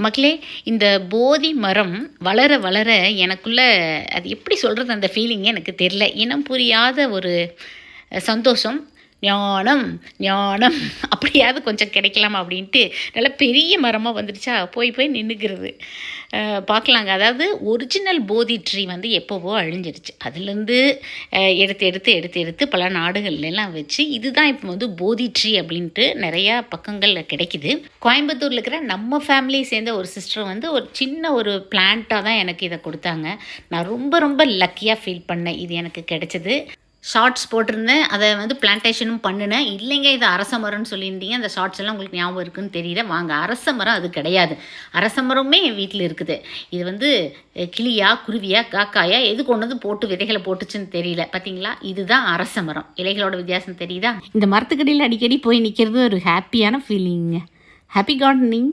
மக்களே இந்த போதி மரம் வளர வளர எனக்குள்ள அது எப்படி சொல்கிறது அந்த ஃபீலிங் எனக்கு தெரில இனம் புரியாத ஒரு சந்தோஷம். ஞானம் ஞானம். அப்படியாவது கொஞ்சம் கிடைக்கலாமா அப்படின்ட்டு நல்ல பெரிய மரமாக வந்துடுச்சா? போய் போய் நின்றுக்கிறது பார்க்கலாங்க. அதாவது ஒரிஜினல் போதி ட்ரீ வந்து எப்போவோ அழிஞ்சிருச்சு அதுலேருந்து எடுத்து எடுத்து எடுத்து எடுத்து பல நாடுகள்லாம் வச்சு இதுதான் இப்போ வந்து போதி ட்ரீ அப்படின்ட்டு நிறையா பக்கங்களில் கிடைக்குது. கோயம்புத்தூரில் இருக்கிற நம்ம ஃபேமிலியை சேர்ந்த ஒரு சிஸ்டர் வந்து ஒரு சின்ன ஒரு பிளான்ட்டாக தான் எனக்கு இதை கொடுத்தாங்க. நான் ரொம்ப ரொம்ப லக்கியாக ஃபீல் பண்ணேன். இது எனக்கு கிடைச்சது. ஷார்ட்ஸ் போட்டிருந்தேன். அதை வந்து பிளான்டேஷனும் பண்ணினேன். இல்லைங்க இது அரச மரம்னு சொல்லியிருந்தீங்க. அந்த ஷார்ட்ஸ் எல்லாம் உங்களுக்கு ஞாபகம் இருக்குன்னு தெரியல. வாங்க அரச மரம் அது கிடையாது. அரச மரமே என் வீட்டில் இருக்குது. இது வந்து கிளியா குருவியா காக்காயா எது கொண்டு வந்து போட்டு விதைகளை போட்டுச்சுன்னு தெரியல. பார்த்தீங்களா இதுதான் அரச மரம். இலைகளோட வித்தியாசம் தெரியுதா? இந்த மரத்துக்கடியில் அடிக்கடி போய் நிற்கிறது ஒரு ஹாப்பியான ஃபீலிங்க ஹாப்பி கார்டனிங்